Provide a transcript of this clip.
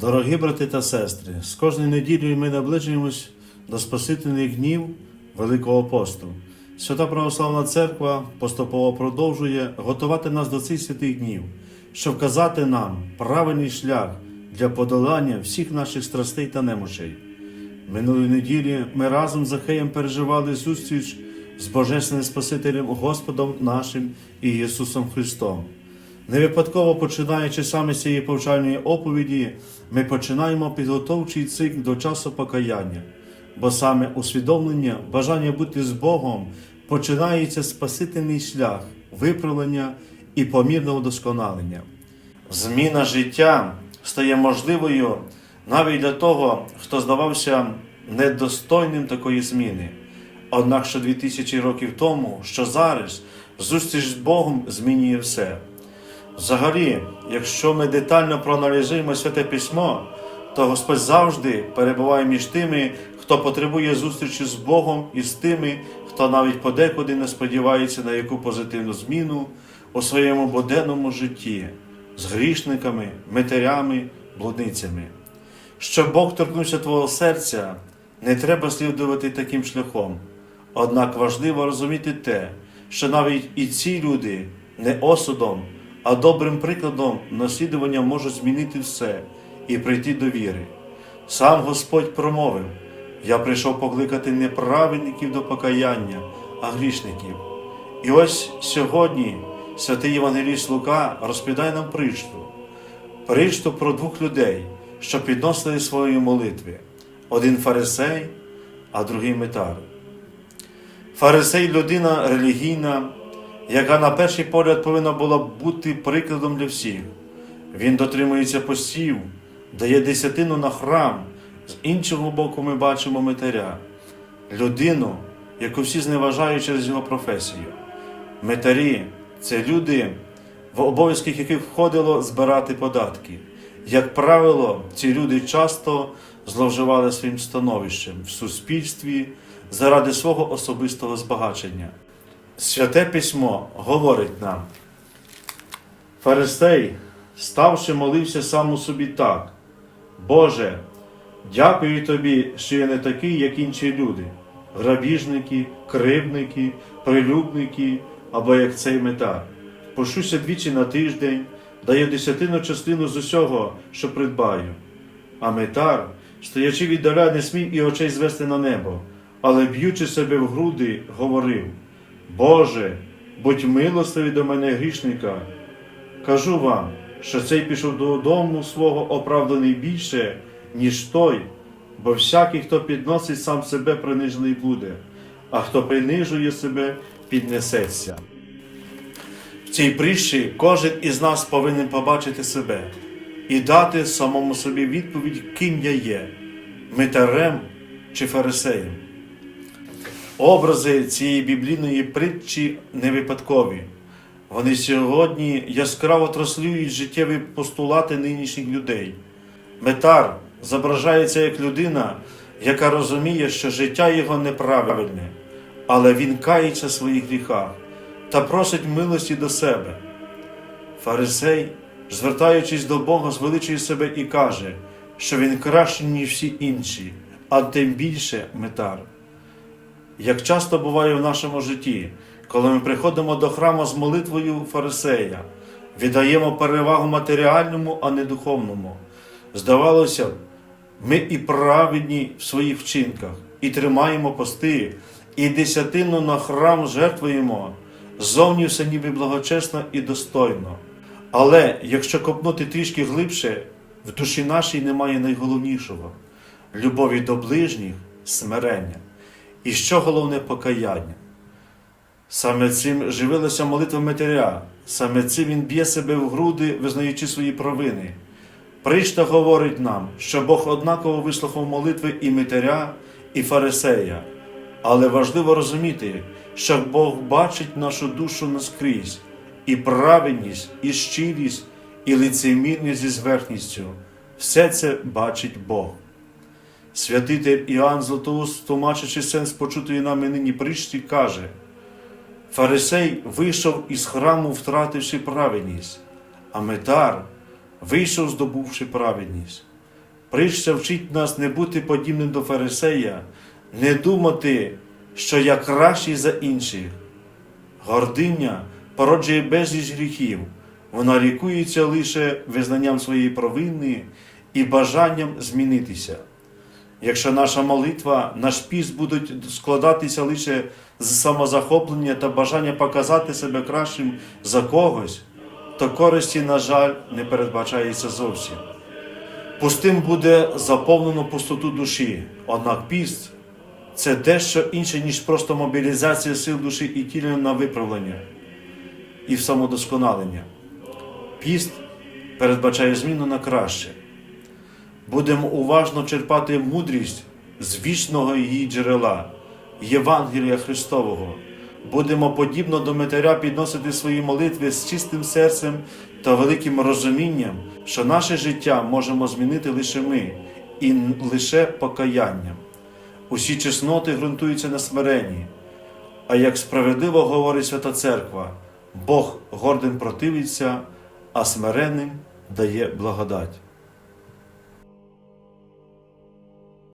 Дорогі брати та сестри, з кожною неділею ми наближуємось до Спасительних днів Великого посту. Свята Православна Церква поступово продовжує готувати нас до цих святих днів, щоб вказати нам правильний шлях для подолання всіх наших страстей та немочей. Минулої неділі ми разом з Захеєм переживали зустріч з Божественним Спасителем Господом нашим і Ісусом Христом. Не випадково починаючи саме з цієї повчальної оповіді, ми починаємо підготовчий цикл до часу покаяння, бо саме усвідомлення, бажання бути з Богом починається спасительний шлях виправлення і помірного вдосконалення. Зміна життя стає можливою навіть для того, хто здавався недостойним такої зміни. Однак, що 2000 років тому, що зараз, зустріч з Богом змінює все. Взагалі, якщо ми детально проаналізуємо святе письмо, то Господь завжди перебуває між тими, хто потребує зустрічі з Богом і з тими, хто навіть подекуди не сподівається на яку позитивну зміну у своєму буденному житті з грішниками, метарями, блудницями. Щоб Бог торкнувся твого серця, не треба слідувати таким шляхом. Однак важливо розуміти те, що навіть і ці люди не осудом, а добрим прикладом наслідування можуть змінити все і прийти до віри. Сам Господь промовив: Я прийшов покликати не праведників до покаяння, а грішників. І ось сьогодні святий Євангеліст Лука розповідає нам притчу. Притчу про двох людей, що підносили свої молитви: один фарисей, а другий метар. Фарисей людина релігійна, яка на перший погляд повинна була бути прикладом для всіх. Він дотримується постів, дає десятину на храм. З іншого боку, ми бачимо метаря, людину, яку всі зневажають через його професію. Метарі це люди, в обов'язки яких входило збирати податки. Як правило, ці люди часто зловживали своїм становищем в суспільстві заради свого особистого збагачення. Святе письмо говорить нам, Фарисей, ставши, молився сам у собі так. Боже, дякую тобі, що я не такий, як інші люди, грабіжники, кривдники, прилюбники або як цей метар. Пошуся двічі на тиждень, даю десятину частину з усього, що придбаю. А метар, стоячи віддаля, не смів і очей звести на небо, але б'ючи себе в груди, говорив: Боже, будь милостивий до мене грішника. Кажу вам, що цей пішов додому свого оправданий більше, ніж той, бо всякий, хто підносить сам себе, принижений буде, а хто принижує себе, піднесеться. В цій притчі кожен із нас повинен побачити себе і дати самому собі відповідь, ким я є митарем чи фарисеєм. Образи цієї біблійної притчі не випадкові. Вони сьогодні яскраво транслюють життєві постулати нинішніх людей. Метар зображається як людина, яка розуміє, що життя його неправильне, але він кається в своїх гріхах та просить милості до себе. Фарисей, звертаючись до Бога, звеличує себе і каже, що він кращий, ніж всі інші, а тим більше метар. Як часто буває в нашому житті, коли ми приходимо до храму з молитвою фарисея, віддаємо перевагу матеріальному, а не духовному. Здавалося б, ми і праведні в своїх вчинках, і тримаємо пости, і десятину на храм жертвуємо, зовні все ніби благочесно і достойно. Але якщо копнути трішки глибше, в душі нашій немає найголовнішого любові до ближніх, смирення. І що головне покаяння. Саме цим живилася молитва Матеря, саме цим він б'є себе в груди, визнаючи свої провини. Пришта говорить нам, що Бог однаково вислухав молитви і Матеря, і Фарисея. Але важливо розуміти, що Бог бачить нашу душу наскрізь, і праведність, і щирість, і лицемірність зі зверхністю. Все це бачить Бог. Святитель Іоанн Златоуст, тлумачачи сенс почутої нами нині притчі, каже: Фарисей вийшов із храму, втративши праведність, а метар вийшов, здобувши праведність. Прийшся вчить нас не бути подібним до фарисея, не думати, що я кращий за інших. Гординя породжує безліч гріхів, вона лікується лише визнанням своєї провини і бажанням змінитися. Якщо наша молитва, наш піст будуть складатися лише з самозахоплення та бажання показати себе кращим за когось, то користі, на жаль, не передбачається зовсім. Пустим буде заповнено пустоту душі, однак піст це дещо інше, ніж просто мобілізація сил душі і тіла на виправлення і в самодосконалення. Піст передбачає зміну на краще. Будемо уважно черпати мудрість з вічного її джерела, Євангелія Христового. Будемо подібно до Метаря підносити свої молитви з чистим серцем та великим розумінням, що наше життя можемо змінити лише ми і лише покаянням. Усі чесноти ґрунтуються на смиренні. А як справедливо говорить Свята Церква, Бог гордим противиться, а смиренним дає благодать.